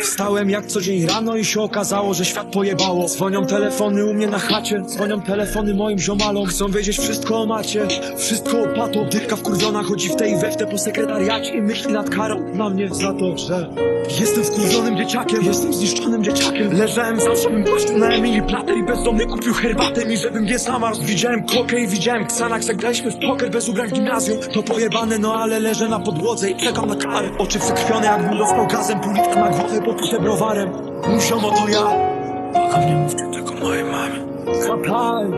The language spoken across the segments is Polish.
Wstałem jak co dzień rano i się okazało, że świat pojebało. Dzwonią telefony u mnie na chacie Dzwonią telefony moim ziomalom. Chcą wiedzieć wszystko o macie Wszystko o pato Dyrka wkurwiona chodzi w tej i we w te po sekretariacie I myśli nad karą. Na mnie za to, że Jestem wkurwionym dzieciakiem Jestem zniszczonym dzieciakiem. Leżałem zawsze bym gościu na Emilii Plater I bezdomny kupił herbatę mi, żebym nie zamarzł Widziałem. Kokę i widziałem Xanax Jak graliśmy w poker bez ubrań w gimnazjum. To pojebane, no ale leżę na podłodze i czekam na karę. Oczy przekrwione jakbym dostał gazem Pół litra na głowę popite browarem. Musiomo to ja. Błagam nie mówcie tylko mojej mamie. Zapal,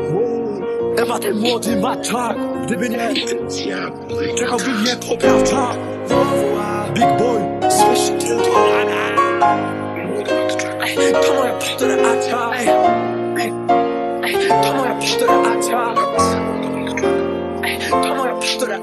Ewa ten młody ma czak Gdyby nie Czekałby mnie poprawcza. Big boy Słyszy tylko To moja ej, To moja Ej, To moja pszczora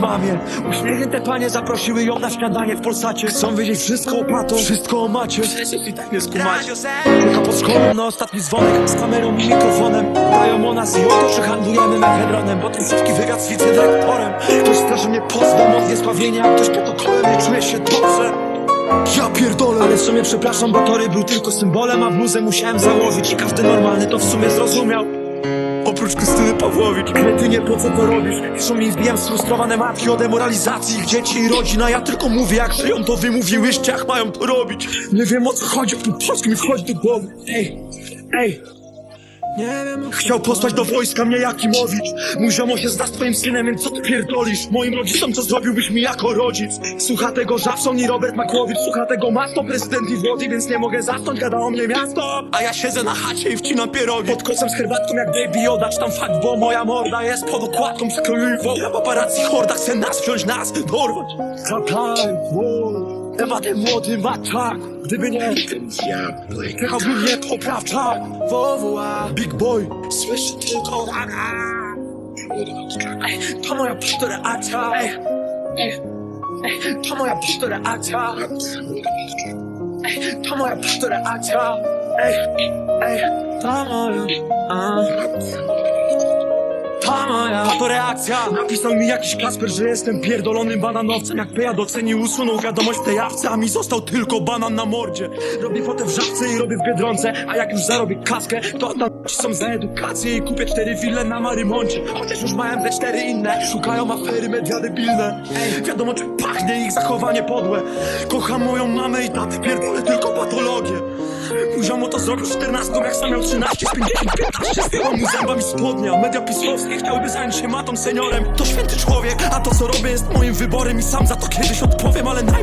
mamie Uśmiechnięte panie zaprosiły ją na śniadanie w Polsacie. Chcą wiedzieć wszystko o pato, wszystko o macie. Przecież i tak nie skumacie. Czeka pod szkołą na ostatni dzwonek Z kamerą i mikrofonem Dają o nas i o to, że handlujemy mefedronem Bo ten szybki wywiad z wicedyrektorem. Ktoś straszy mnie pozwem od niesławienia Ktoś protokołem, nie czuje się dobrze. Ja pierdolę, ale w sumie przepraszam, bo tory był tylko symbolem, a bluzę musiałem założyć i każdy normalny to w sumie zrozumiał. Oprócz Krystyny Pawłowicz Kretynie, po co to robisz? Piszą mi wbijam sfrustrowane matki o demoralizacji ich dzieci i rodzin A ja tylko mówię jak żyją to wy mówiłyście jak mają to robić Nie wiem o co chodzi tym polskim wchodzi do głowy Ej, ej. Chciał posłać do wojska mnie Jakimowicz. Mój ziomo się zda z twoim synem, więc co ty pierdolisz? Moim rodzicom co zrobiłbyś mi jako rodzic? Słucha tego Żabson i Robert Makłowicz Słucha tego Masto, prezydent i Włody Więc nie mogę zasnąć, gada o mnie miasto. A ja siedzę na chacie i wcinam pierogi. Pod kosem z herbatką jak Baby Yoda Czy tam fakt, bo moja morda jest pod okładką Przekroiwą Ja paparazzi horda chce nas wziąć, nas dorwać. Zaplaj, wow Ewa ten młody ma czak Gdyby nie Jechałby mnie poprawczak Big boy. Słyszy tylko Ej, To moja ej, To moja Ej, To moja Acia. Ej, ej, To moja a. Moja to reakcja. Napisał mi jakiś Kasper, że jestem pierdolonym bananowcem. Jak Peja docenił, usunął wiadomość tej jawce A mi został tylko banan na mordzie. Robię fotę w żabce i robię w Biedronce A jak już zarobię kaskę, to oddam ci są za edukację I kupię cztery wille na Marymoncie Chociaż już mają te cztery inne Szukają afery media debilne. Wiadomo czym pachnie ich zachowanie podłe. Kocham moją mamę i tatę, pierdolę tylko patologię ziomo to zrobił 14, jak sam miał 13 z 50, 15 Zdjęła mu zębami spodnia. Media pisowskie chciałyby zająć się matą seniorem. To święty człowiek, a to co robię jest moim wyborem I sam za to kiedyś odpowiem, ale naj...